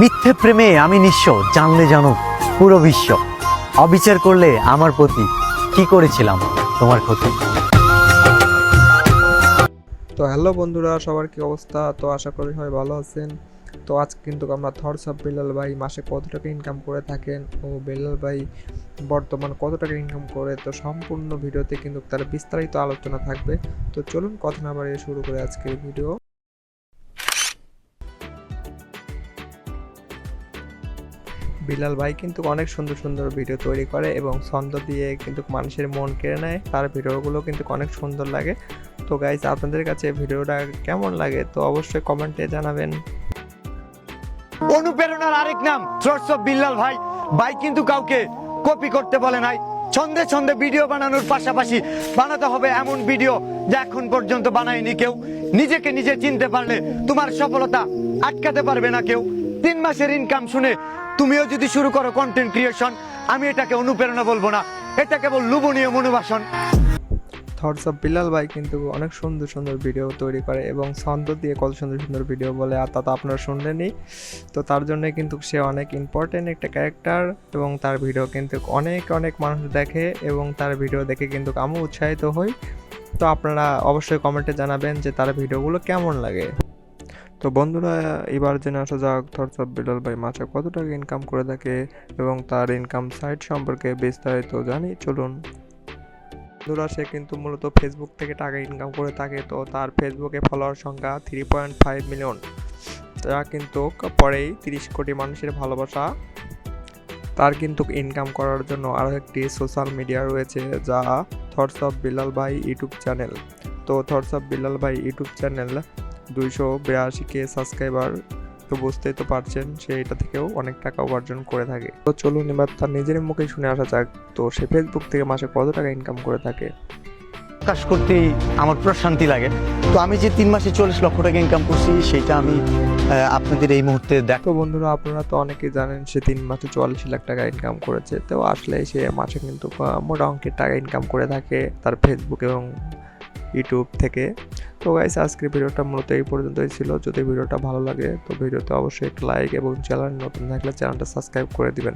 মিথ্যে প্রেমে আমি নিঃস্ব, জানলে জানো, পুরো বিশ্ব। অবিচার করলে আমার প্রতি কি করেছিলাম তোমার ক্ষতি? তো হ্যালো বন্ধুরা, সবার কি অবস্থা? তো আশা করি সবাই ভালো আছেন। তো আজ কিন্তু আমরা থটস অফ বেলাল ভাই মাসে কত টাকা ইনকাম করে থাকেন ও বেলাল ভাই বর্তমান কত টাকা ইনকাম করে? তো সম্পূর্ণ ভিডিওতে কিন্তু তার বিস্তারিত আলোচনা থাকবে। তো চলুন কথা না বাড়িয়ে শুরু করে আজকের ভিডিও। বিলাল ভাই কিন্তু অনেক সুন্দর সুন্দর ভিডিও তৈরি করে এবং ছন্দ দিয়ে কিন্তু মানুষের মন কেড়ে নেয়। তার ভিডিওগুলো কিন্তু অনেক সুন্দর লাগে। তো গাইজ আপনাদের কাছে ভিডিওটা কেমন লাগে তো অবশ্যই কমেন্টে জানাবেন। অনুপ্রেরণার আরেক নাম অফ বিল্লাল ভাই। ভাই কিন্তু কাউকে কপি করতে বলে নাই। ছন্দে ছন্দে ভিডিও বানানোর পাশাপাশি বানাতে হবে এমন ভিডিও যা এখন পর্যন্ত বানায়নি কেউ। নিজেকে নিজে চিনতে পারলে তোমার সফলতা আটকাতে পারবে না কেউ। তিন মাসের ইনকাম শুনে তুমিও যদি শুরু করো কন্টেন্ট ক্রিয়েশন আমি এটাকে অনুপ্রেরণা বলব না। এটা কেবল লুবনীয় মনোবাসন। থটস অফ বিলাল ভাই কিন্তু অনেক সুন্দর সুন্দর ভিডিও তৈরি করে এবং ছন্দ দিয়ে কত সুন্দর সুন্দর ভিডিও বলে, আর তা তো আপনারা শুনলেনই। তো তার জন্য কিন্তু সে অনেক ইম্পর্টেন্ট একটা ক্যারেক্টার এবং তার ভিডিও কিন্তু অনেক অনেক মানুষ দেখে এবং তার ভিডিও দেখে কিন্তু আমিও উৎসাহিত হই। তো আপনারা অবশ্যই কমেন্টে জানাবেন যে তার ভিডিওগুলো কেমন লাগে। তো বন্ধুরা, এবার জেনে আসা যাক থটস অফ বিলাল ভাই মাসে কত টাকা ইনকাম করে থাকে এবং তার ইনকাম সাইট সম্পর্কে বিস্তারিত জানি, চলুন। বন্ধুরা, সে কিন্তু মূলত ফেসবুক থেকে টাকা ইনকাম করে থাকে, তো তার ফেসবুকে ফলোয়ার সংখ্যা থ্রি পয়েন্ট ফাইভ মিলিয়ন যা কিন্তু পরেই তিরিশ কোটি মানুষের ভালোবাসা, তার কিন্তু ইনকাম করার জন্য আরও একটি সোশ্যাল মিডিয়া রয়েছে যা thoughts of Bilal Bhai YouTube channel তো thoughts of Bilal Bhai YouTube channel দুইশো বিরাশি কে সাবস্ক্রাইবার তো বুঝতেই তো পারছেন সে এটা থেকেও অনেক টাকা উপার্জন করে থাকে। তো চলুন এবার তার নিজের মুখেই শুনে আসা যাক তো সে ফেসবুক থেকে মাসে কত টাকা ইনকাম করে থাকে? প্রকাশ করতেই আমার প্রশান্তি লাগে। তো আমি যে তিন মাসে চল্লিশ লক্ষ টাকা ইনকাম করছি সেটা আমি আপনাদের এই মুহূর্তে দেখো বন্ধুরা আপনারা তো অনেকেই জানেন সে তিন মাসে চুয়াল্লিশ লাখ টাকা ইনকাম করেছে। তো আসলে সে মাসে কিন্তু মোটা অঙ্কের টাকা ইনকাম করে থাকে তার ফেসবুক এবং ইউটিউব থেকে। তো গাইস আজকের ভিডিওটা মূলত এই পর্যন্তই ছিল। যদি ভিডিওটা ভালো লাগে, তো ভিডিওতে অবশ্যই একটা লাইক এবং চ্যানেল নতুন থাকলে চ্যানেলটা সাবস্ক্রাইব করে দিবেন।